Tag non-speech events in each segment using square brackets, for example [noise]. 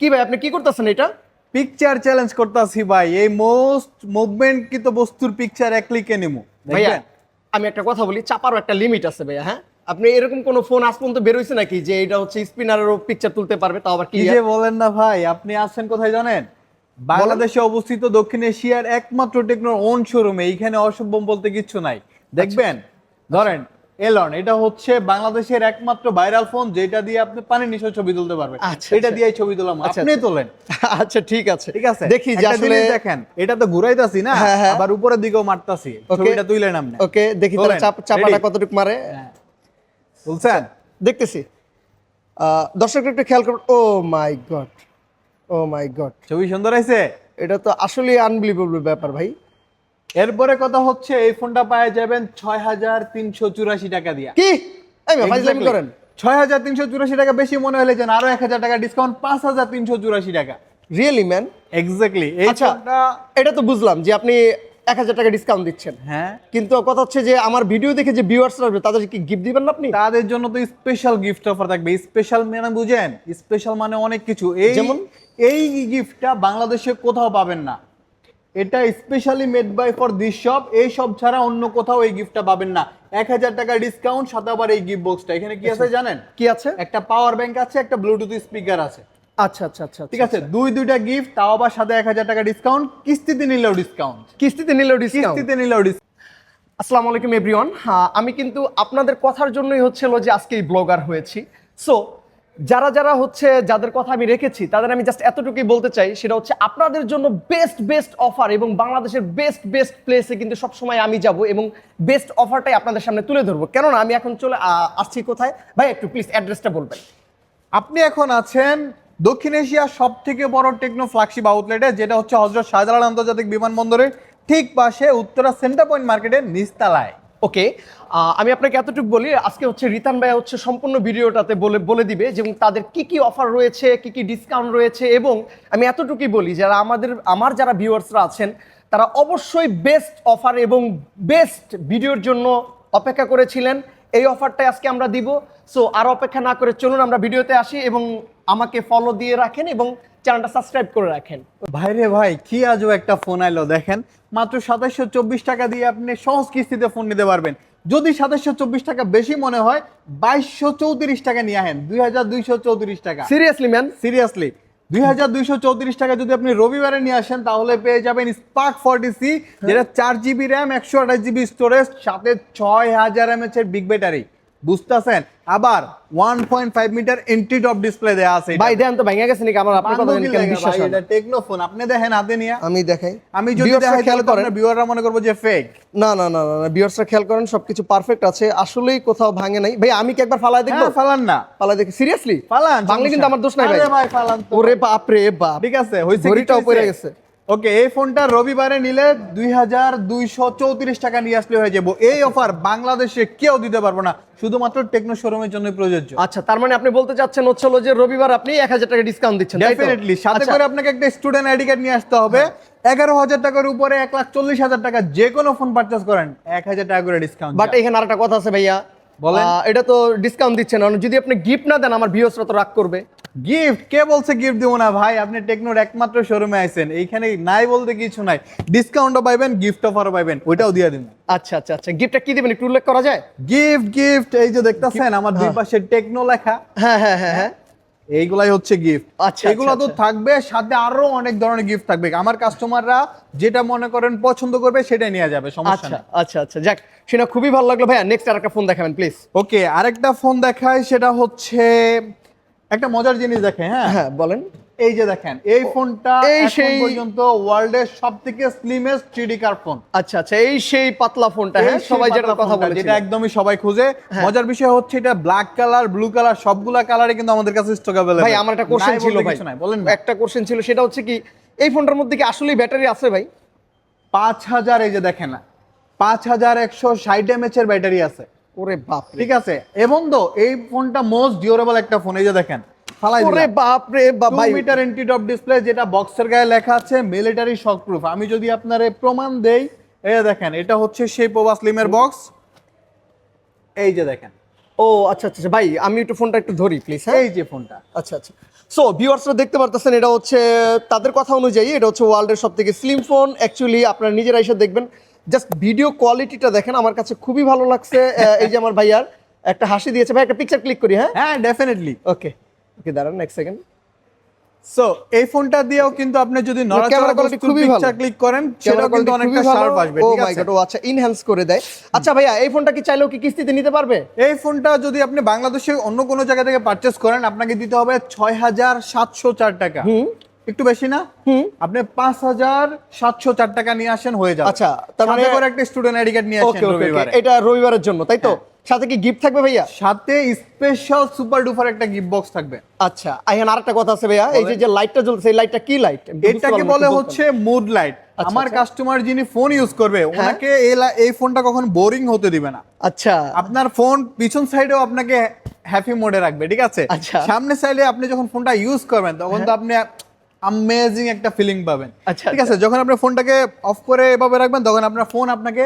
কি ভাই আপনি কি করতেছেন এটা? পিকচার চ্যালেঞ্জ করতেছি ভাই এই মোস্ট মুভমেন্ট কিন্তু বস্তুর পিকচার এক ক্লিকে নিমু ভাইয়া আমি একটা কথা বলি চাপারও একটা লিমিট আছে ভাইয়া হ্যাঁ? আপনি এরকম কোন ফোন আজ পর্যন্ত বেরোইছে নাকি যে এটা হচ্ছে স্পিনারেরও পিকচার তুলতে পারবে তাও আবার কি যে বলেন না ভাই আপনি আছেন কোথায় জানেন? বাংলাদেশে অবস্থিত দক্ষিণ এশিয়ার একমাত্র টেকনোর ওন শোরুমে এইখানে অসম্ভব বলতে কিচ্ছু নাই দেখবেন? ধরেন এলন এটা হচ্ছে বাংলাদেশের একমাত্র ভাইরাল ফোন যেটা দিয়ে আপনি পানি নিচে ছবি তুলতে পারবেন। আচ্ছা, এটা আচ্ছা। দিয়ে ছবি তুললাম আচ্ছা, আপনি আচ্ছা। তোলেন। আচ্ছা ঠিক আছে। ঠিক আছে? দেখি যে আসলে দেখেন এটা তো ঘুরাইতাছি না হ্যাঁ, হ্যাঁ। আবার উপরের দিকেও মারতাছি. ছবিটা তুইলেন আপনি। ওকে দেখি তাহলে তোলেন। চাপ চাপাটা কতটুকু মারে? বলছেন দেখতেছি। আহ, দর্শক একটু খেয়াল করুন ও my god O my god. ছবি সুন্দর হয়েছে? এটা তো আসলে আনবিলিভেবল ব্যাপার ভাই। এরপরে কথা হচ্ছে এই ফোনটা পাওয়া যাবেন ছয় হাজার তিনশো চুরাশি টাকা দিয়া। কি? করেন। ছয় হাজার তিনশো চুরাশি টাকা বেশি মনে হলে যেন আরও এক হাজার টাকা ডিসকাউন্ট পাঁচ হাজার তিনশো চুরাশি টাকা। রিয়েলি ম্যান এক্স্যাক্টলি এই ফোনটা এটা তো বুঝলাম যে আপনি এক হাজার টাকা ডিসকাউন্ট দিচ্ছেন। হ্যাঁ। কিন্তু কথা হচ্ছে যে আমার ভিডিও দেখে যে ভিউয়ার্সরা আসবে তাদের কি গিফট দিবেন না আপনি? তাদের জন্য তো স্পেশাল গিফট অফার থাকবে। স্পেশাল মানে বুঝেন স্পেশাল মানে অনেক কিছু। এই যেমন? এই গিফটটা বাংলাদেশে কোথাও পাবেন না। এটা specially made by for this shop এই সব ছাড়া অন্য কোথাও এই গিফটটা পাবেন না। এক হাজার টাকা ডিসকাউন্ট সাথে আবার এই গিফট বক্সটা এখানে কি আছে জানেন? কি আছে? একটা পাওয়ার ব্যাংক আছে একটা ব্লুটুথ স্পিকার আছে। আচ্ছা আচ্ছা আচ্ছা ঠিক আছে? দুই দুইটা গিফট তাও আবার সাথে এক হাজার টাকা ডিসকাউন্ট কিস্তিতে নিলেও ডিসকাউন্ট কিস্তিতে নিলেও ডিসকাউন্ট কিস্তিতে নিলেও ডিসকাউন্ট আসসালামু আলাইকুম এভরিওয়ান আমি কিন্তু আপনাদের কথার জন্যই হচ্ছিল যে আজকে এই ব্লগার হয়েছি। সো যারা যারা হচ্ছে যাদের কথা আমি রেখেছি, তাদের আমি জাস্ট এতটুকুই বলতে চাই, সেটা হচ্ছে আপনাদের জন্য বেস্ট বেস্ট অফার এবং বাংলাদেশের বেস্ট বেস্ট প্লেসে কিন্তু সবসময় আমি যাব এবং বেস্ট অফারটাই আপনাদের সামনে তুলে ধরবো। কেননা আমি এখন চলে আসছি কোথায়? ভাই, একটু প্লিজ অ্যাড্রেসটা বলবেন। আপনি এখন আছেন দক্ষিণ এশিয়ার সব থেকে বড় টেকনো ফ্ল্যাগশিপ আউটলেটে যেটা হচ্ছে হজরত শাহজালাল আন্তর্জাতিক বিমানবন্দরের ঠিক পাশে উত্তরা সেন্টার পয়েন্ট মার্কেটের নিচতলায়। ওকে আমি আপনাকে এতটুকু বলি, আজকে হচ্ছে রিতান ভাই হচ্ছে সম্পূর্ণ ভিডিওটাতে বলে বলে দিবে যে তাদের কি কি অফার রয়েছে, কি কি ডিসকাউন্ট রয়েছে এবং আমি এতটুকুই বলি, যারা আমাদের, আমার যারা ভিউয়ার্সরা আছেন, তারা অবশ্যই বেস্ট অফার এবং বেস্ট ভিডিওর জন্য অপেক্ষা করেছিলেন। এই অফারটাই আজকে আমরা দিব। সো আর অপেক্ষা না করে চলুন আমরা ভিডিওতে আসি এবং আমাকে ফলো দিয়ে রাখেন এবং চ্যানেলটা সাবস্ক্রাইব করে রাখেন। ভাইরে ভাই কি আজও একটা ফোন আইলো দেখেন? মাত্র সাতাশশো চব্বিশ টাকা দিয়ে আপনি সহজ কিস্তিতে ফোন নিতে পারবেন। যদি সাতাশশো চব্বিশ টাকা বেশি মনে হয় বাইশশো চৌত্রিশ টাকা নিয়ে আহেন দুই হাজার দুইশো চৌত্রিশ টাকা। সিরিয়াসলি ম্যান সিরিয়াসলি দুই হাজার দুইশো চৌত্রিশ টাকা যদি আপনি রবিবারে নিয়ে আসেন তাহলে পেয়ে যাবেন স্পার্ক ফর্টি সি যেটা চার জিবি র্যাম একশো আঠাশ জিবি স্টোরেজ সাথে ছয় হাজার এমএচ এর বিগ ব্যাটারি বুঝতেছেন? আবার one point five metre entry top display দেওয়া আছে ভাই দেন তো ভেঙে গেছে নাকি আমার? আপনার কথা জানি কেন বিশ্বাস হয় না। টেকনো ফোন আপনি দেখেন হাতে নিয়ে। আমি দেখাই। আমি যদি দেখাই খেয়াল করেন। ভিউয়াররা মনে করব যে ফেক না না না না ভিউয়ার্সরা খেয়াল করেন সবকিছু পারফেক্ট আছে। আসলেই কোথাও ভাঙে নাই। ভাই আমি কি একবার ফালায় দেখব? হ্যাঁ ফালান না। ফালায় দেখি। সিরিয়াসলি ফালান ভাঙলে কিন্তু আমার দোষ নাই ভাই। আরে ভাই ফালান তো। ওরে বাপ রে বাপ। ঠিক আছে হইছে ঘড়িটাও পড়ে গেছে। ওকে এই ফোনটা রবিবারে নিলে দুই হাজার দুইশো চৌত্রিশ টাকা নিয়ে আসলে হয়ে যাব। এই অফার বাংলাদেশে কেউ দিতে পারব না শুধুমাত্র টেকনো শোরুমের জন্য প্রযোজ্য। আচ্ছা তার মানে আপনি বলতে চাচ্ছেন হচ্ছে যে রবিবার আপনি এক হাজার টাকা ডিসকাউন্ট দিচ্ছেন ডেফিনেটলি সাথে আচ্ছা, করে আপনাকে একটা স্টুডেন্ট আইডি কার্ড নিয়ে আসতে হবে। এগারো হাজার টাকার উপরে এক লাখ চল্লিশ হাজার টাকা যে কোনো ফোন পারচেস করেন এক হাজার টাকা করে ডিসকাউন্ট বাট এখানে আরেকটা কথা আছে ভাইয়া এটা তো ডিসকাউন্ট দিচ্ছেন যদি আপনি গিফট না দেন আমার ভিউসরা তো রাগ করবে। গিফট কে বলছে গিফট দিব না? ভাই আপনি টেকনোর একমাত্র শোরুমে আইছেন। এইখানে নাই বলতে কিছু নাই। ডিসকাউন্টও পাইবেন গিফট অফারও পাইবেন। ওইটাও দিয়ে দিন। আচ্ছা আচ্ছা আচ্ছা। গিফটটা কি দিবেন? একটু উল্লেখ করা যায়? গিফট গিফট এই যে দেখতেছেন আমার দুই পাশে টেকনো লেখা। হ্যাঁ হ্যাঁ হ্যাঁ হ্যাঁ। এইগুলাই হচ্ছে গিফট আচ্ছা, এগুলো তো আচ্ছা। থাকবে সাথে আরও অনেক ধরনের গিফট থাকবে। আমার কাস্টমাররা যেটা মনে করেন পছন্দ করবে সেটাই নিয়ে যাবে সমস্যা আচ্ছা আচ্ছা আচ্ছা। যাক সেটা খুবই ভালো লাগল। ভাইয়া নেক্সট আরেকটা ফোন দেখাবেন প্লিজ ওকে আরেকটা ফোন দেখায় সেটা হচ্ছে একটা মজার জিনিস দেখে হ্যাঁ? হ্যাঁ বলেন। এই যে দেখেন এই ফোনটা এই সেই পর্যন্ত ওয়ার্ল্ডের সব থেকে স্লিমেস্ট থ্রিডি কার ফোন আচ্ছা আচ্ছা এই সেই পাতলা ফোনটা হ্যাঁ? সবাই যেটা কথা বলেছে যেটা একদমই সবাই খুঁজে। মজার বিষয় হচ্ছে এটা ব্ল্যাক কালার ব্লু কালার সবগুলা কালারে কিন্তু আমাদের কাছে স্টক অ্যাভেলেবল ভাই আমার একটা কোশ্চেন ছিল ভাই। বলেন একটা কোশ্চেন ছিল সেটা হচ্ছে কি এই ফোনটার মধ্যে কি আসলেই ব্যাটারি আছে ভাই? পাঁচ হাজার এই যে দেখেন না পাঁচ হাজার একশো ষাট এমএচ এর ব্যাটারি আছে। ওরে বাপ ঠিক আছে? এবং তো এই ফোনটা মোস্ট ডিউরেবল একটা ফোন এই যে দেখেন ওরে বাপ রে ভাই মিটার এন্টি টপ ডিসপ্লে যেটা বক্সের গায়ে লেখা আছে মিলিটারি শক প্রুফ আমি যদি আপনার প্রমাণ দেই এই যে দেখেন এটা হচ্ছে সেই পোভা স্লিমের বক্স এই যে দেখেন। ও আচ্ছা আচ্ছা আচ্ছা, ভাই আমি একটু ফোনটা একটু ধরি প্লিজ হ্যাঁ? এই যে ফোনটা। আচ্ছা আচ্ছা। সো ভিউয়ার্সরা দেখতে পারতেছেন এটা হচ্ছে তাদের কথা অনুযায়ী এটা হচ্ছে ওয়ার্ল্ডের সব থেকে স্লিম ফোন অ্যাকচুয়ালি আপনারা নিজেরা এসে দেখবেন জাস্ট ভিডিও কোয়ালিটিটা দেখেন আমার কাছে খুবই ভালো লাগছে এই যে আমার ভাইয়ার একটা হাসি দিয়েছে। ভাই একটা পিকচার ক্লিক করি হ্যাঁ? হ্যাঁ ডেফিনেটলি ওকে ওকে দাঁড়ান নেক্সট সেকেন্ড সো এই ফোনটা দিয়েও কিন্তু আপনি যদি নড়াচড়া খুবই পিকচার ক্লিক করেন সেটাও কিন্তু অনেকটা শার্প আসবে ও মাই গড ও আচ্ছা ইনহ্যান্স করে দেয়। আচ্ছা ভাইয়া এই ফোনটা কি চাইলেও কি কিস্তিতে নিতে পারবে? এই ফোনটা যদি আপনি বাংলাদেশে অন্য কোনো জায়গা থেকে পারচেস করেন আপনাকে দিতে হবে ছয় হাজার সাতশো চার টাকা। একটু বেশি না? আপনি পাঁচ হাজার সাতশো চার টাকা নিয়ে আসেন হয়ে যাবে। আচ্ছা, তার মানে- একটা স্টুডেন্ট আইডি কার্ড নিয়ে আসেন এটা রবিবারের জন্য তাই তো? সাথে কি গিফট থাকবে ভাইয়া? সাথে স্পেশাল সুপার ডুপার একটা গিফট বক্স থাকবে। আচ্ছা আইহান আরেকটা কথা আছে ভাইয়া এই যে যে লাইটটা জ্বলছে এই লাইটটা কি লাইট এটাকে বলে হচ্ছে মুড লাইট আচ্ছা, আমার আচ্ছা। কাস্টমার যিনি ফোন ইউজ করবে ওনাকে এই ফোনটা কখন বোরিং হতে দিবে না। আচ্ছা। আপনার ফোন পিছন সাইডেও আপনাকে হ্যাপি মোডে রাখবে ঠিক আছে? আচ্ছা। সামনে সাইডে আপনি যখন ফোনটা ইউজ করবেন তখন তো আপনি অ্যামেজিং একটা ফিলিং পাবেন। আচ্ছা, ঠিক আছে যখন আপনি ফোনটাকে অফ করে এভাবে রাখবেন তখন আপনার ফোন আপনাকে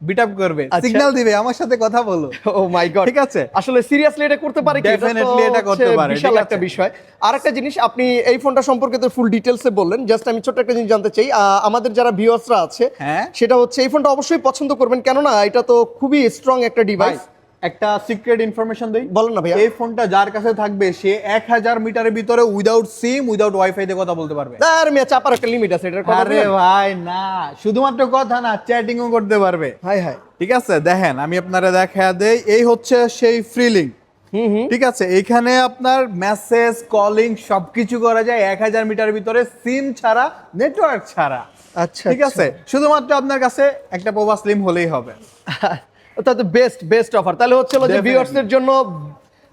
বিট আপ করবে। আচ্ছা। সিগন্যাল দিবে আমার সাথে কথা বলো। ও মাই গড ঠিক আছে? আসলে সিরিয়াসলি এটা করতে পারে কি? তো এটা করতে পারে, বিশাল একটা বিষয়। আরেকটা জিনিস আপনি এই ফোনটা সম্পর্কে তো ফুল ডিটেলসে বললেন। জাস্ট আমি ছোট্ট একটা জিনিস জানতে চাই। আমাদের যারা ভিউয়ার্সরা আছে হ্যাঁ। সেটা হচ্ছে এই ফোনটা অবশ্যই পছন্দ করবেন। কেননা এটা তো খুবই স্ট্রং একটা ডিভাইস একটা সিক্রেট ইনফরমেশন দেই। বলেন না ভাইয়া। এই ফোনটা যার কাছে থাকবে সে এক হাজার মিটারের ভিতরে উইদাউট সিম উইদাউট ওয়াইফাই দিয়ে কথা বলতে পারবে। আর মিয়া চাপার একটা লিমিট আছে এটার আরে ভাই না। শুধুমাত্র কথা না চ্যাটিংও করতে পারবে। Hi hi. ঠিক আছে? দেখেন আমি আপনারা দেখা দেই এই হচ্ছে সেই ফ্রিলিং ঠিক আছে? এখানে আপনার মেসেজ কলিং সবকিছু করা যায় এক হাজার মিটার ভিতরে সিম ছাড়া নেটওয়ার্ক ছাড়া। আচ্ছা ঠিক আছে? শুধুমাত্র আপনার কাছে একটা পোবা লিম হলেই হবে। [laughs] তো বেস্ট বেস্ট অফার তাহলে হচ্ছে যে ভিউয়ার্সদের জন্য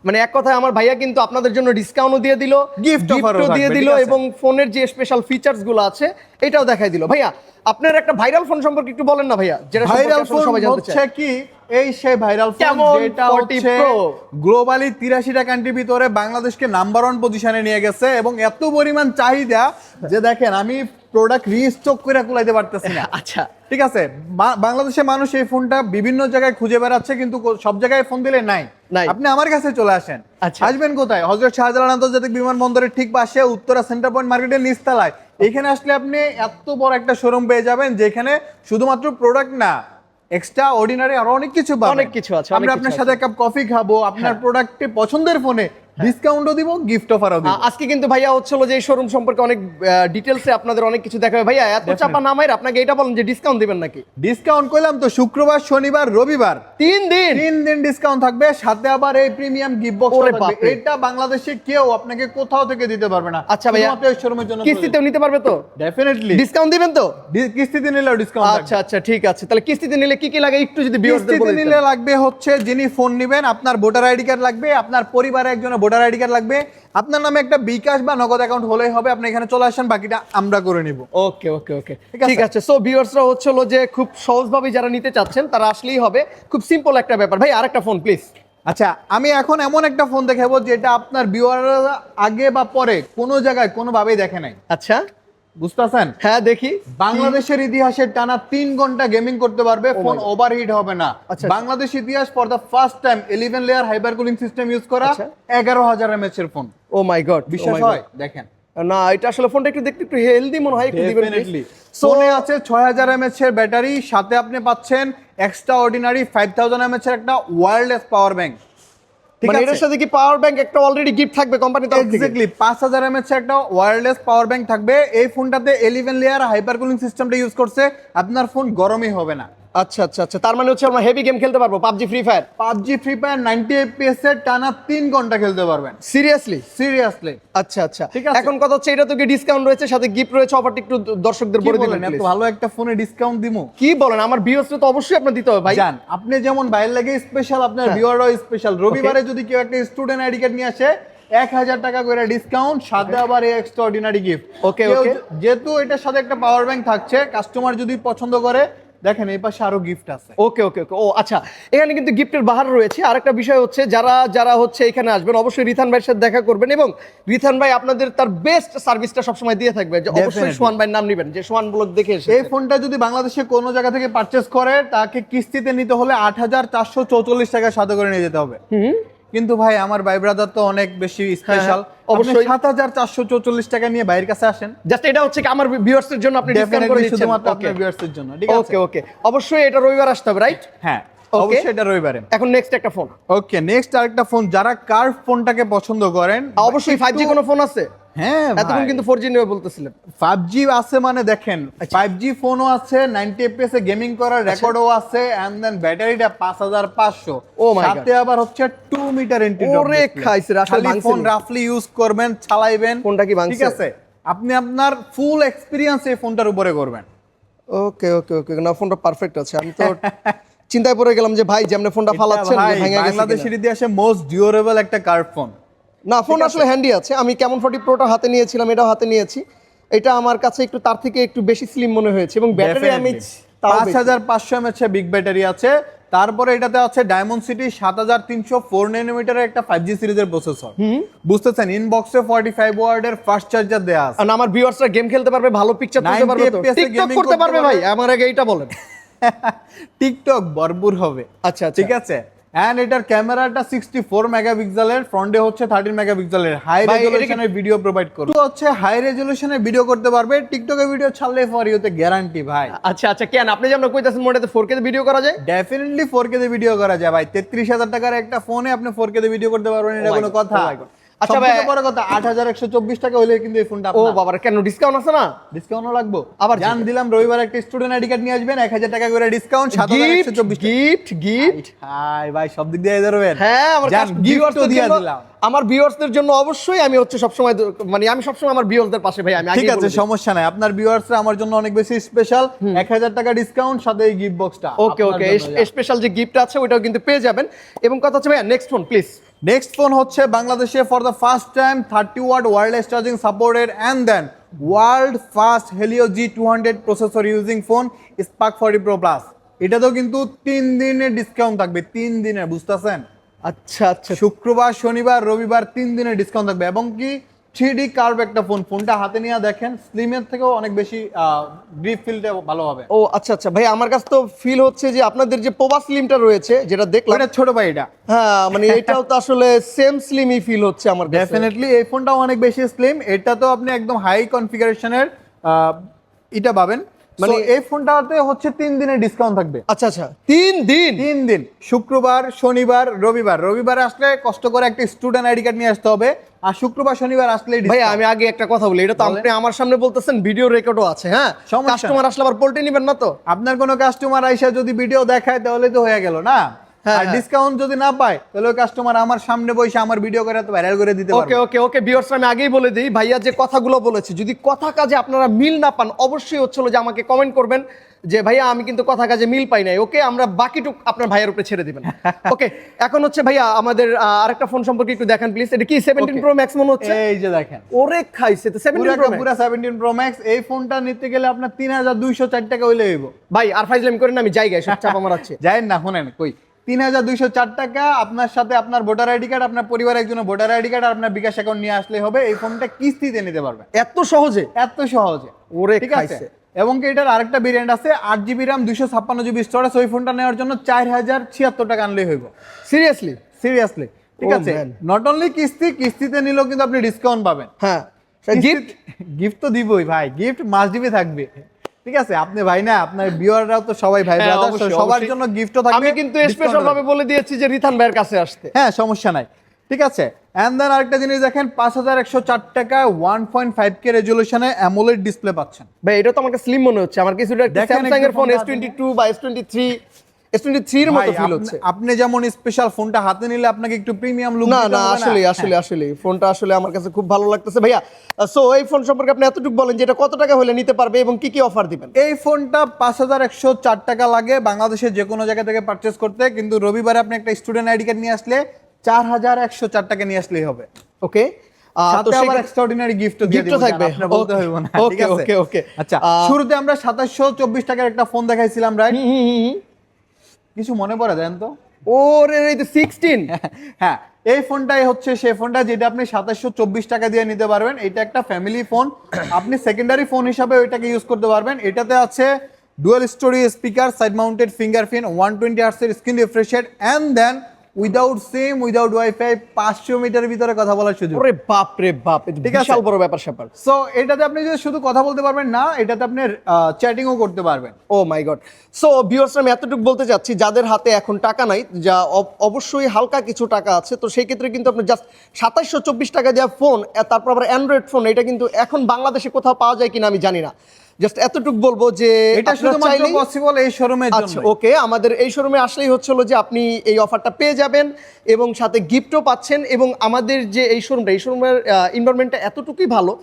মানে এক কথায় আমার ভাইয়া কিন্তু আপনাদের জন্য ডিসকাউন্টও দিয়ে দিল Gift offer ও গিফটও দিয়ে দিল এবং ফোনের যে স্পেশাল ফিচার্সগুলো আছে এটাও দেখাই দিল। ভাইয়া আপনার একটা ভাইরাল ফোন সম্পর্কে একটু বলেন না ভাইয়া যেটা ভাইরাল ফোন সবাই জানতে চায়। কি? এই সেই ভাইরাল ফোন যেটা হচ্ছে গ্লোবালি তিরাশিটা কান্ট্রির ভিতরে বাংলাদেশকে নাম্বার ওয়ান পজিশনে নিয়ে গেছে এবং এত পরিমাণ চাহিদা যে দেখেন আমি প্রোডাক্ট রিস্টক করে কুলাইতে পারতেছি না। আচ্ছা। ঠিক আছে বাংলাদেশের মানুষ এই ফোনটা বিভিন্ন জায়গায় খুঁজে বেড়াচ্ছে কিন্তু সব জায়গায় ফোন দিলে নাই। আপনি আমার কাছে চলে আসেন আচ্ছা। আসবেন কোথায় হজরত শাহজালাল আন্তর্জাতিক বিমানবন্দরের ঠিক পাশে উত্তরা সেন্টার পয়েন্ট মার্কেটের নিচতলায় এখানে আসলে আপনি এত বড় একটা শোরুম পেয়ে যাবেন যেখানে শুধুমাত্র প্রোডাক্ট না এক্সট্রা অর্ডিনারি আরও অনেক কিছু অনেক কিছু আছে, আমরা আপনার। সাথে কাপ কফি খাব আপনার প্রোডাক্টে পছন্দের ফোনে ডিসকাউন্টও দিব গিফট অফারও দিব। আজকে কিন্তু ভাইয়া হচ্ছিল যে এই শোরুম সম্পর্কে অনেক ডিটেলসে আপনাদের অনেক কিছু দেখাবে। ভাইয়া এত চাপা নামাইর আপনাকে এটা বলেন যে ডিসকাউন্ট দিবেন নাকি? ডিসকাউন্ট করলাম তো শুক্রবার শনিবার রবিবার। তিন দিন? তিন দিন ডিসকাউন্ট থাকবে সাথে আবার এই প্রিমিয়াম গিফট বক্স থাকবে। এটা বাংলাদেশে কেউ আপনাকে কোথাও থেকে দিতে পারবে না। আচ্ছা ভাইয়া। এই শোরুমের জন্য কিস্তিতেও নিতে পারবে তো? ডেফিনেটলি ডিসকাউন্ট দিবেন তো? কিস্তিতে নিলেও ডিসকাউন্ট আচ্ছা আচ্ছা ঠিক আছে। তাহলে কিস্তিতে নিলে কি কি লাগে? একটু যদি কিস্তিতে নিলে লাগবে হচ্ছে যিনি ফোন নেবেন আপনার ভোটার আইডি কার্ড লাগবে আপনার পরিবারে একজনের ভোটার আইডি কার্ড লাগবে। আপনার নামে একটা বিকাশ বা নগদ অ্যাকাউন্ট হলেই হবে। আপনি এখানে চলে আসেন বাকিটা আমরা করে নিব। ওকে ওকে ওকে। ঠিক আছে? সো ভিউয়ার্সরা হচ্ছে হলো যে খুব সহজভাবে যারা নিতে চাচ্ছেন তারা আসলেই হবে। খুব সিম্পল একটা ব্যাপার। ভাই আরেকটা ফোন প্লিজ আচ্ছা আমি এখন এমন একটা ফোন দেখাবো যেটা আপনার ভিউয়াররা আগে বা পরে কোনো জায়গায় কোনোভাবেই দেখে নাই। আচ্ছা। বুঝতেছেন? হ্যাঁ দেখি। বাংলাদেশের ইতিহাসে টানা তিন ঘণ্টা গেমিং করতে পারবে ফোন ওভারহিট হবে না। আচ্ছা, বাংলাদেশ ইতিহাস for the first time eleven layer hyper cooling system use করা আচ্ছা। এগারো হাজার এমএচ এর ফোন ও মাই গড বিশ্বাস হয়? দেখেন। না এটা আসলে ফোনটা একটু দেখতে একটু হেলদি মনে হয় একটু দিবেন ডেফিনেটলি সো ফোনে আছে ছয় হাজার এমএচ এর ব্যাটারি সাথে আপনি পাচ্ছেন extraordinary five thousand mAh এর একটা ওয়্যারলেস পাওয়ার ব্যাংক মানে আছে। সাথে কি পাওয়ার ব্যাংক একটা অলরেডি গিফট থাকবে কোম্পানি তরফ থেকে? এক্স্যাক্টলি একটা ওয়্যারলেস পাওয়ার ব্যাংক থাকবে। এই ফোনটাতে লেয়ার হাইপার কুলিং সিস্টেমটা ইউজ করছে। আপনার ফোন গরমই হবে না। আচ্ছা আচ্ছা আচ্ছা। তার মানে হচ্ছে আমরা হেভি গেম খেলতে পারব PUBG Free Fire PUBG Free Fire ninety FPS এর টানা তিন ঘণ্টা খেলতে পারবেন। সিরিয়াসলি সিরিয়াসলি আচ্ছা আচ্ছা। ঠিক আছে। এখন কথা হচ্ছে এটা তো কি ডিসকাউন্ট রয়েছে সাথে গিফট রয়েছে অফারটা একটু দর্শকদের বলে দিবেন এত ভালো একটা ফোনে ডিসকাউন্ট দিমু? কি বলেন? আমার তো অবশ্যই আপনার দিতে হবে ভাই। জান আপনি যেমন বাইরে লাগে স্পেশাল আপনার হ্যাঁ। ভিউয়ারও স্পেশাল রবিবারে যদি কেউ একটা স্টুডেন্ট আইডি কার্ড নিয়ে আসে এক হাজার টাকা করে ডিসকাউন্ট সাথে আবার এই extraordinary gift okay okay. যেহেতু এটার সাথে একটা পাওয়ার ব্যাংক থাকছে কাস্টমার যদি পছন্দ করে দেখেন এই পাশে আরও গিফট আছে। ওকে ওকে ওকে ও আচ্ছা এখানে কিন্তু গিফটের বাহার রয়েছে। আরেকটা বিষয় হচ্ছে যারা যারা হচ্ছে এখানে আসবেন অবশ্যই রিথান ভাইয়ের সাথে দেখা করবেন এবং রিথান ভাই আপনাদের তার বেস্ট সার্ভিসটা সবসময় দিয়ে থাকবে। যে অবশ্যই. সোহান ভাইয়ের নাম নেবেন যে সোহান ব্লক দেখে এসে এই ফোনটা যদি বাংলাদেশে কোনো জায়গা থেকে পারচেস করে তাকে কিস্তিতে নিতে হলে আট হাজার চারশো চৌচল্লিশ টাকা সাথে করে নিয়ে যেতে হবে। হুম। কিন্তু ভাই আমার ভাই ব্রাদার তো অনেক বেশি স্পেশাল হ্যাঁ, অবশ্যই। অবশ্যই। সাত হাজার চারশো চৌচল্লিশ টাকা নিয়ে বাইরের কাছে আসেন। জাস্ট এটা হচ্ছে কি আমার ভিউয়ার্সের জন্য আপনি ডিসকাউন্ট করে দিচ্ছেন শুধুমাত্র আপনার জন্য ঠিক আছে? ওকে ওকে অবশ্যই এটা রবিবার আসতে হবে রাইট হ্যাঁ. অবশ্যই এটা রবিবারে। এখন নেক্সট একটা ফোন ওকে নেক্সট আরেকটা ফোন যারা কার্ভ ফোনটাকে পছন্দ করেন অবশ্যই ফাইভ জি কোনো ফোন আছে? হ্যাঁ এতক্ষণ কিন্তু ফোর জি নেবে বলতেছিলেন। ফাইভ জি আছে মানে দেখেন আচ্ছা। ফাইভ জি ফোনও আছে নাইনটি এফপিএস এ গেমিং করার রেকর্ডও আছে এন্ড দেন ব্যাটারিটা পাঁচ হাজার পাঁচশো। Oh my God. সাথে আবার হচ্ছে টু মিটার এন্টি ওরে খাইছে আসলে ফোন রাফলি ইউজ করবেন চালাইবেন। ফোনটা কি ভাঙছে? ঠিক আছে? আপনি আপনার ফুল এক্সপিরিয়েন্স এই ফোনটার উপরে করবেন। ওকে ওকে ওকে না ফোনটা পারফেক্ট আছে। আমি তো [laughs] চিন্তায় পড়ে গেলাম যে ভাই যেমন ফোনটা ফালাচ্ছেন বাংলাদেশের ইতিহাসে মোস্ট ডিউরেবল একটা কার্ভ ফোন না ফোন আসলে হ্যান্ডি আছে। আমি কেমন ফোর্টি প্রোটা হাতে নিয়েছিলাম এটাও হাতে নিয়েছি। এটা আমার কাছে একটু তার থেকে একটু বেশি স্লিম মনে হয়েছে এবং ব্যাটারি আমি পাঁচ হাজার পাঁচশো এমএচ বিগ ব্যাটারি আছে। তারপরে এটাতে আছে ডায়মন্ড সিটি সাত হাজার তিনশো ফোর নাইনোমিটারের একটা ফাইভ জি সিরিজের প্রসেসর বুঝতেছেন? ইনবক্সে ফর্টি ফাইভ ওয়ার্ডের ফাস্ট চার্জার দেওয়া আছে। আমার ভিউয়ার্সরা গেম খেলতে পারবে ভালো পিকচার তুলতে পারবে তো। টিকটক করতে করতে পারবে? ভাই আমার আগে এইটা বলেন। টিকটক ভরপুর হবে। আচ্ছা আচ্ছা। ঠিক আছে? এন্ড এটার ক্যামেরাটা সিক্সটি ফোর মেগাপিক্সেলের ফ্রন্টে হচ্ছে থার্টিন মেগাপিক্সেলের হাই রেজলিউশনের ভিডিও প্রোভাইড করবে। তো হচ্ছে হাই রেজলিউশনের ভিডিও করতে পারবে টিকটকে ভিডিও ছাড়লে ফর ইউতে গ্যারান্টি ভাই। আচ্ছা আচ্ছা কেন? আপনি যেমন কইতাছেন মোটাতে 4K তে ভিডিও করা যায়? ডেফিনেটলি ফোর কে ভিডিও করা যায় ভাই। তেত্রিশ হাজার টাকার একটা ফোনে আপনি ফোর কে ভিডিও করতে পারবেন এটা Oh কোনো কথা। Oh. আচ্ছা ভাই- বড় কথা আট হাজার একশো চব্বিশ টাকা হলে কিন্তু এই ফোনটা ও বাবার কেন ডিসকাউন্ট আছে না? ডিসকাউন্টও লাগবো। আবার জান দিলাম রবিবার একটা স্টুডেন্ট আইডি কার্ড নিয়ে আসবেন এক হাজার টাকা করে ডিসকাউন্ট সাত গিফট চব্বিশ গিফট হাই ভাই সব দিক দিয়ে ধরবেন। হ্যাঁ আমার দিয়ে দিলাম। আমার ভিউয়ার্সদের জন্য অবশ্যই আমি হচ্ছে সবসময় মানে আমি সবসময় আমার ভিউয়ার্সদের পাশে ভাই আমি ঠিক আছে সমস্যা নাই। আপনার ভিউয়ার্সরা আমার জন্য অনেক বেশি স্পেশাল এক হাজার টাকা ডিসকাউন্ট সাথে এই গিফট বক্সটা ওকে ওকে স্পেশাল যে গিফট আছে ওটাও কিন্তু পেয়ে যাবেন। এবং কথা হচ্ছে ভাইয়া next phone please next phone হচ্ছে বাংলাদেশে for the first time thirty watt wireless charging supported and then world first Helio G two hundred processor using phone Spark forty Pro plus এটাতেও কিন্তু তিন দিনের ডিসকাউন্ট থাকবে তিন দিনের বুঝতেছেন? আচ্ছা আচ্ছা। শুক্রবার শনিবার রবিবার তিন দিনের ডিসকাউন্ট থাকবে এবং কি থ্রি ডি কার্ভ একটা ফোন ফোনটা হাতে নিয়ে দেখেন স্লিমের থেকেও অনেক বেশি গ্রিপ ফিলটা ভালো হবে। ও আচ্ছা আচ্ছা। ভাই আমার কাছে তো ফিল হচ্ছে যে আপনাদের যে পোবা স্লিমটা রয়েছে যেটা দেখলাম। ওটা ছোট ভাই এটা। হ্যাঁ মানে এটাও তো আসলে সেম স্লিমই ফিল হচ্ছে আমার কাছে। ডেফিনেটলি এই ফোনটাও অনেক বেশি স্লিম এটা তো আপনি একদম হাই কনফিগারেশনের এটা পাবেন। মানে এই ফোনটাতে হচ্ছে তিন দিনের ডিসকাউন্ট থাকবে। আচ্ছা আচ্ছা তিন দিন? তিন দিন শুক্রবার শনিবার রবিবার। রবিবার আসলে কষ্ট করে একটা স্টুডেন্ট আইডি কার্ড নিয়ে আসতে হবে। আর শুক্রবার শনিবার আসলে ভাই আমি আগে একটা কথা বলি এটা তো আপনি আমার সামনে বলতেছেন ভিডিও রেকর্ডও আছে হ্যাঁ? কাস্টমার আসলে আবার পোল্টে নেবেন না তো? আপনার কোনো কাস্টমার আইসা যদি ভিডিও দেখায় তাহলে তো হয়ে গেল না? আর হ্যাঁ। ডিসকাউন্ট যদি না পায় তাহলে কাস্টমার আমার সামনে বসে আমার ভিডিও করে তো ভাইরাল করে দিতে ওকে পারবে। ওকে ওকে ভিউয়ার্স আমি আগেই বলে দিই ভাইয়া যে কথাগুলো বলেছে যদি কথা কাজে আপনারা মিল না পান অবশ্যই হচ্ছিল যে আমাকে কমেন্ট করবেন যে ভাইয়া আমি কিন্তু কথা কাজে মিল পাই নাই। ওকে আমরা বাকিটুক আপনার ভাইয়ের উপরে ছেড়ে দিবেন। [laughs] ওকে এখন হচ্ছে ভাইয়া আমাদের আরেকটা ফোন সম্পর্কে একটু দেখেন প্লিজ এটা কি সেভেন্টিন Okay. প্রো ম্যাক্স মনে হচ্ছে? এই যে দেখেন। ওরে খাইছে তো সেভেন্টিন পুরা প্রো পুরো সেভেন্টিন প্রো ম্যাক্স এই ফোনটা নিতে গেলে আপনার তিন হাজার দুইশো চার টাকা হইলে হইব। ভাই আর ফাইজলামি করেন না, আমি জায়গায় সব চাপ আমার আছে যাই না শোনেন কই? তিন হাজার দুইশো চার টাকা। আপনার সাথে আপনার ভোটার আইডি কার্ড আপনার পরিবারের একজনের ভোটার আইডি কার্ড আপনার বিকাশ অ্যাকাউন্ট নিয়ে আসলে হবে। এই ফোনটা কিস্তিতে নিতে পারবেন। এত সহজে? এত সহজে। ওরে ঠিক আছে? এবং কি এটার আরেকটা ভেরিয়েন্ট আছে? আট জিবি র্যাম দুইশো ছাপ্পান্ন জিবি স্টোরেজ ওই ফোনটা নেওয়ার জন্য চার হাজার ছিয়াত্তর টাকা আনলেই হইব। সিরিয়াসলি সিরিয়াসলি ঠিক Oh, আছে? নট অনলি কিস্তি কিস্তিতে নিলেও কিন্তু আপনি ডিসকাউন্ট পাবেন। হ্যাঁ। গিফট গিফট [laughs] তো দিবই ভাই। গিফট মাস দিবি থাকবে। ঠিক আছে আপনি ভাই না আপনার বিয়াররাও তো সবাই ভাই হ্যাঁ, ব্রাদার সবার জন্য গিফটও থাকবে আমি কিন্তু স্পেশাল ভাবে বলে দিয়েছি যে রিথান ভাইয়ের কাছে আসতে। হ্যাঁ সমস্যা নাই ঠিক আছে। এন্ড দেন আরেকটা জিনিস দেখেন পাঁচ হাজার একশো চার টাকা ওয়ান পয়েন্ট ফাইভ কে রেজলিউশনে অ্যামোলেড ডিসপ্লে পাচ্ছেন। ভাই এটা তো আমাকে স্লিম মনে হচ্ছে। আমার কিছুটা স্যামসাং এর ফোন এস টোয়েন্টি টু বা এস টোয়েন্টি থ্রি মতো ফিল আপনি- হচ্ছে। আপনি যেমন স্পেশাল ফোনটা হাতে নিলে আপনাকে একটু প্রিমিয়াম লুক না না আসলে আসলে আসলে ফোনটা আসলে আমার কাছে খুব ভালো লাগতেছে। ভাইয়া সো এই ফোন সম্পর্কে আপনি এতটুকু বলেন যে এটা কত টাকা হলে নিতে পারবে এবং কি কি অফার দিবেন? এই ফোনটা পাঁচ হাজার একশো চার টাকা লাগে বাংলাদেশের যে কোনো জায়গা থেকে পারচেস করতে। কিন্তু রবিবারে আপনি একটা স্টুডেন্ট আইডি কার্ড নিয়ে আসলে চার হাজার একশো চার টাকা নিয়ে আসলেই হবে। ওকে সাথে আবার এক্সট্রাঅর্ডিনারি দিয়ে দিব থাকবে? বলতে হইব না okay, ঠিক আছে? okay, okay. আচ্ছা শুরুতে আমরা 2724 টাকার একটা ফোন দেখাইছিলাম রাইট। কিছু মনে পড়ে দেন তো? ওরে রে সিক্সটিন [laughs] হ্যাঁ এই ফোনটাই হচ্ছে সেই ফোনটা যেটা আপনি সাতাশশো চব্বিশ টাকা দিয়ে নিতে পারবেন এটা একটা ফ্যামিলি ফোন [coughs] আপনি সেকেন্ডারি ফোন হিসাবে ওইটাকে ইউজ করতে পারবেন। এটাতে আছে dual stereo speaker side mounted fingerprint one twenty আর্সের screen refreshed and then without SIM without WiFi পাঁচশো মিটার ভিতরে কথা বলার সুযোগ। ওরে বাপ রে বাপ ঠিক আছে। বড় ব্যাপার স্যাপার। সো এটাতে আপনি যদি শুধু কথা বলতে পারবেন না এটাতে আপনি চ্যাটিংও করতে পারবেন। Oh my god. So viewers আমি এতটুকু বলতে চাচ্ছি যাদের হাতে এখন টাকা নাই যা অবশ্যই হালকা কিছু টাকা আছে তো সেই ক্ষেত্রে কিন্তু আপনি জাস্ট সাতাশশো চব্বিশ টাকা দেওয়া ফোন তারপর আবার অ্যান্ড্রয়েড ফোন এটা কিন্তু এখন বাংলাদেশে কোথাও পাওয়া যায় কিনা আমি জানি না। জাস্ট এতটুকু বলব যে এটা শুধুমাত্র পসিবল এই শোরুমের জন্য ওকে আমাদের এই শোরুমে আসলেই হচ্ছিল যে আপনি এই অফারটা পেয়ে যাবেন এবং সাথে গিফটও পাচ্ছেন এবং আমাদের যে এই শোরুমটা এই শোরুমের এনভায়রনমেন্টটা এতটুকুই ভালো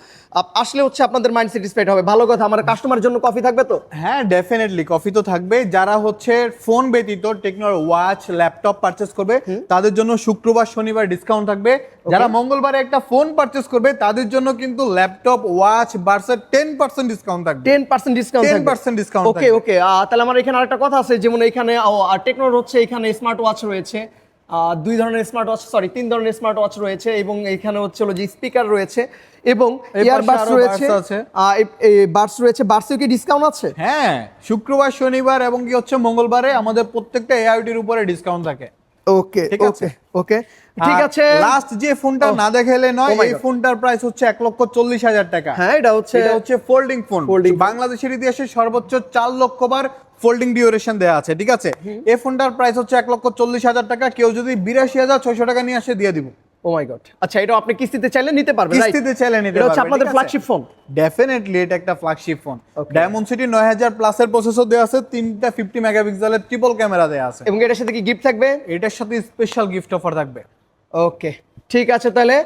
আসলে হচ্ছে আপনাদের মাইন্ড স্যাটিসফাইড হবে। ভালো কথা আমার কাস্টমার জন্য কফি থাকবে তো? হ্যাঁ ডেফিনেটলি কফি তো থাকবে। যারা হচ্ছে ফোন ব্যতীত টেকনোর ওয়াচ ল্যাপটপ পারচেস করবে তাদের জন্য শুক্রবার শনিবার ডিসকাউন্ট থাকবে। যারা মঙ্গলবারে একটা ফোন পারচেস করবে তাদের জন্য কিন্তু ল্যাপটপ ওয়াচ বার্সের টেন পার্সেন্ট ডিসকাউন্ট থাকবে। Ten percent discount 10% discount okay okay তাহলে আমার এখানে আরেকটা কথা আছে যেমন এখানে টেকনোর হচ্ছে এখানে স্মার্ট ওয়াচ রয়েছে। দুই ধরনের স্মার্ট ওয়াচ সরি তিন ধরনের স্মার্ট ওয়াচ রয়েছে এবং এখানে হচ্ছে যে স্পিকার রয়েছে এবং ইয়ারবাডস রয়েছে। বাডস রয়েছে কি ডিসকাউন্ট আছে? হ্যাঁ শুক্রবার শনিবার এবং কি হচ্ছে মঙ্গলবারে আমাদের প্রত্যেকটা এআইটির উপরে ডিসকাউন্ট থাকে। ওকে ওকে ওকে ঠিক আছে। লাস্ট যে ফোনটা Oh. না দেখাইলে নয় Oh এই ফোনটার প্রাইস হচ্ছে এক লক্ষ চল্লিশ হাজার টাকা। হ্যাঁ এটা হচ্ছে এটা হচ্ছে ফোল্ডিং ফোন বাংলাদেশের ইতিহাসে সর্বোচ্চ চার লক্ষ বার ফোল্ডিং ডিউরেশন দেওয়া আছে ঠিক আছে? এই ফোনটার প্রাইস হচ্ছে এক লক্ষ চল্লিশ হাজার টাকা। কেউ যদি বিরাশি হাজার ছয়শো টাকা নিয়ে আসে দিয়ে দিব। ও মাই গড আচ্ছা এটা আপনি কিস্তিতে চাইলে নিতে পারবেন কিস্তিতে চাইলে নিতে এটা আপনাদের ফ্ল্যাগশিপ ফোন ডেফিনেটলি এটা একটা ফ্ল্যাগশিপ ফোন ডায়মন্ড সিটি নয় হাজার প্লাসের প্রসেসর আছে তিনটা ফিফটি মেগাপিক্সেলের ট্রিপল ক্যামেরা আছে। এবং এটার সাথে কি গিফট থাকবে? এটার সাথে স্পেশাল গিফট অফার থাকবে। ওকে ঠিক আছে তাহলে।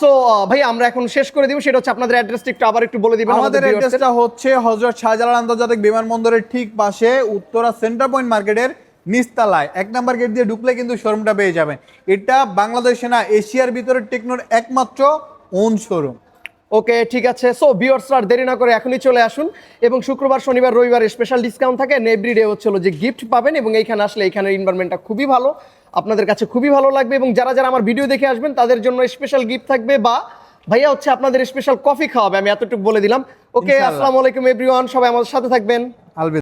সো ভাই আমরা এখন শেষ করে দিব সেটা হচ্ছে আপনাদের অ্যাড্রেসটা একটু আবার একটু বলে দিবেন আমাদের অ্যাড্রেসটা হচ্ছে হজরত শাহজালাল আন্তর্জাতিক বিমানবন্দরের ঠিক পাশে উত্তরা সেন্টার পয়েন্ট মার্কেটের নিস্তালায় এক নাম্বার গেট দিয়ে ঢুকলে কিন্তু শোরুমটা পেয়ে যাবেন। এটা বাংলাদেশে না এশিয়ার ভিতরে টেকনোর একমাত্র ওন শোরুম ওকে ঠিক আছে। সো ভিউয়ার্সরা আর দেরি না করে এখনই চলে আসুন। এবং শুক্রবার শনিবার রবিবার স্পেশাল ডিসকাউন্ট থাকে। এভরি ডে হচ্ছে হলো যে গিফট পাবেন এবং এইখানে আসলে এখানের এনভায়রনমেন্টটা খুবই ভালো। আপনাদের কাছে খুবই ভালো লাগবে এবং যারা যারা আমার ভিডিও দেখে আসবেন তাদের জন্য স্পেশাল গিফট থাকবে বা ভাইয়া হচ্ছে আপনাদের স্পেশাল কফি খাওয়াবে আমি এতটুকু বলে দিলাম। ওকে আসসালামু আলাইকুম এভরিওয়ান সবাই আমাদের সাথে থাকবেন। আলবিদা।